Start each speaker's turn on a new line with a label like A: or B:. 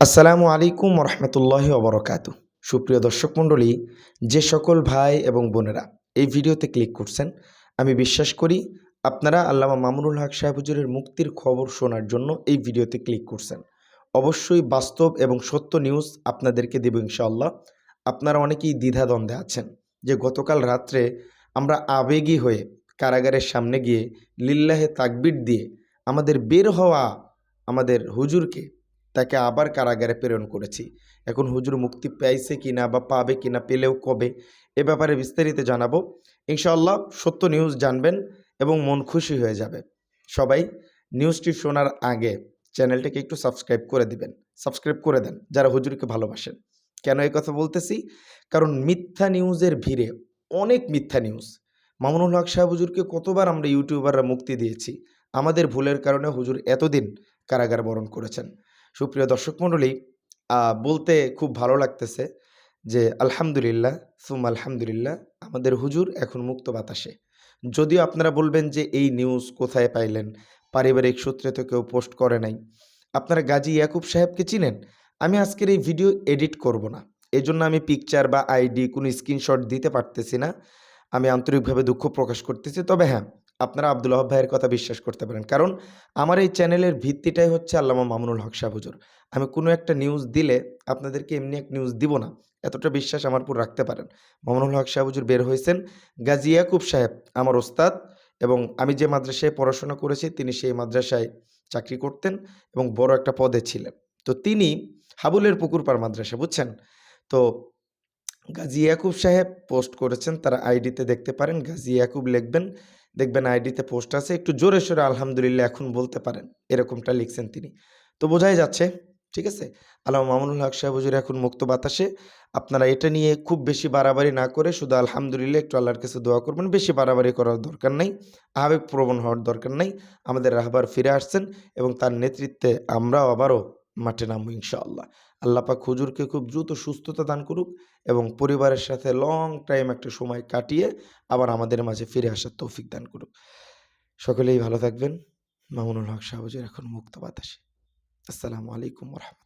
A: আসসালামু আলাইকুম রহমতুল্লাহ অবরকাতু সুপ্রিয় দর্শক মণ্ডলী, যে সকল ভাই এবং বোনেরা এই ভিডিওতে ক্লিক করছেন, আমি বিশ্বাস করি আপনারা আল্লামা মামুনুল হক সাহেব হুজুরের মুক্তির খবর শোনার জন্য এই ভিডিওতে ক্লিক করছেন। অবশ্যই বাস্তব এবং সত্য নিউজ আপনাদেরকে দেব ইনশাআল্লাহ। আপনারা অনেকেই দ্বিধাদ্বন্দ্বে আছেন যে গতকাল রাত্রে আমরা আবেগী হয়ে কারাগারের সামনে গিয়ে লিল্লাহে তাকবির দিয়ে আমাদের বের হওয়া আমাদের হুজুরকে তাকে আবার কারাগারে প্রেরণ করেছি। এখন হুজুর মুক্তি পাইছে কিনা বা পাবে কিনা পেলেও কবে, এ ব্যাপারে বিস্তারিত জানাব। ইনশাআল্লাহ সত্য নিউজ জানবেন এবং মন খুশি হয়ে যাবে। সবাই নিউজটি শোনার আগে চ্যানেলটাকে একটু সাবস্ক্রাইব করে দিবেন। সাবস্ক্রাইব করে দেন যারা হুজুরকে ভালোবাসেন। কেন এই কথা বলতেছি? কারণ মিথ্যা নিউজের ভিড়ে অনেক মিথ্যা নিউজ। মামুনুল হক সাহেব হুজুরকে কতবার আমরা ইউটিউবাররা মুক্তি দিয়েছি? আমাদের ভুলের কারণে হুজুর এতদিন কারাগার বরণ করেছেন। সুপ্রিয় দর্শক মণ্ডলী বলতে খুব ভালো লাগতেছে যে, আলহামদুলিল্লাহ, সুম আলহামদুলিল্লাহ, আমাদের হুজুর এখন মুক্ত বাতাসে। যদিও আপনারা বলবেন যে, এই নিউজ কোথায় পাইলেন? পারিবারিক সূত্রে তো কেউ পোস্ট করে নাই। আপনারা গাজী ইয়াকুব সাহেবকে চিনেন? আমি আজকের এই ভিডিও এডিট করব না। এই জন্য আমি পিকচার বা আইডি কোনো স্ক্রিনশট দিতে পারতেছি না। আমি আন্তরিকভাবে দুঃখ প্রকাশ করতেছি। তবে হ্যাঁ আপনারা আব্দুল ওহাব ভাইয়ের কথা বিশ্বাস করতে পারেন। কারণ আমার এই চ্যানেলের ভিত্তিটাই হচ্ছে আল্লামা মামুনুল হক শাহ হুজুর। আমি কোনো একটা নিউজ দিলে আপনাদেরকে এমনি এক নিউজ দিব না। এতটা বিশ্বাস আমার উপর রাখতে পারেন। মামুনুল হক শাহ হুজুর বের হয়েছেন গাজী ইয়াকুব সাহেব, আমার ওস্তাদ। এবং আমি যে মাদ্রাসায় পড়াশোনা করেছি, তিনি সেই মাদ্রাসায় চাকরি করতেন এবং বড় একটা পদে ছিলেন। তো তিনি হাবুলের পুকুরপাড় মাদ্রাসা, বুঝছেন? তো গাজী ইয়াকুব সাহেব পোস্ট করেছেন, তারা আইডিতে দেখতে পারেন গাজী ইয়াকুব লিখবেন দেখবেন আইডিতে পোস্ট আছে, একটু জোরে সোরে আলহামদুলিল্লাহ এখন বলতে পারেন, এরকমটা লিখছেন তিনি। তো বোঝাই যাচ্ছে, ঠিক আছে? আল্লাহ মামুনুল হক সাহেব হুজুর এখন মুক্ত বাতাসে, আপনারা এটা নিয়ে খুব বেশি বাড়াবাড়ি না করে শুধু আলহামদুলিল্লাহ একটু আল্লাহর কাছে দোয়া করবেন, বেশি বাড়াবাড়ি করার দরকার নাই, আবেগ প্রবণ হওয়ার দরকার নাই, আমাদের রাহবার ফিরে আসছেন এবং তার নেতৃত্বে আমরাও আবারও মাঠে নামবো ইনশাআল্লাহ। আল্লাহ পাক হুজুরকে খুব দ্রুত সুস্থতা দান করুক এবং পরিবারের সাথে লং টাইম একটা সময় কাটিয়ে আবার আমাদের মাঝে ফিরে আসার তৌফিক দান করুক। সকলেই ভালো থাকবেন। মামুনুল হক সাহাবুজের এখন মুক্ত বাতাসে আসসালামু আলাইকুম রহমতুল্লাহ।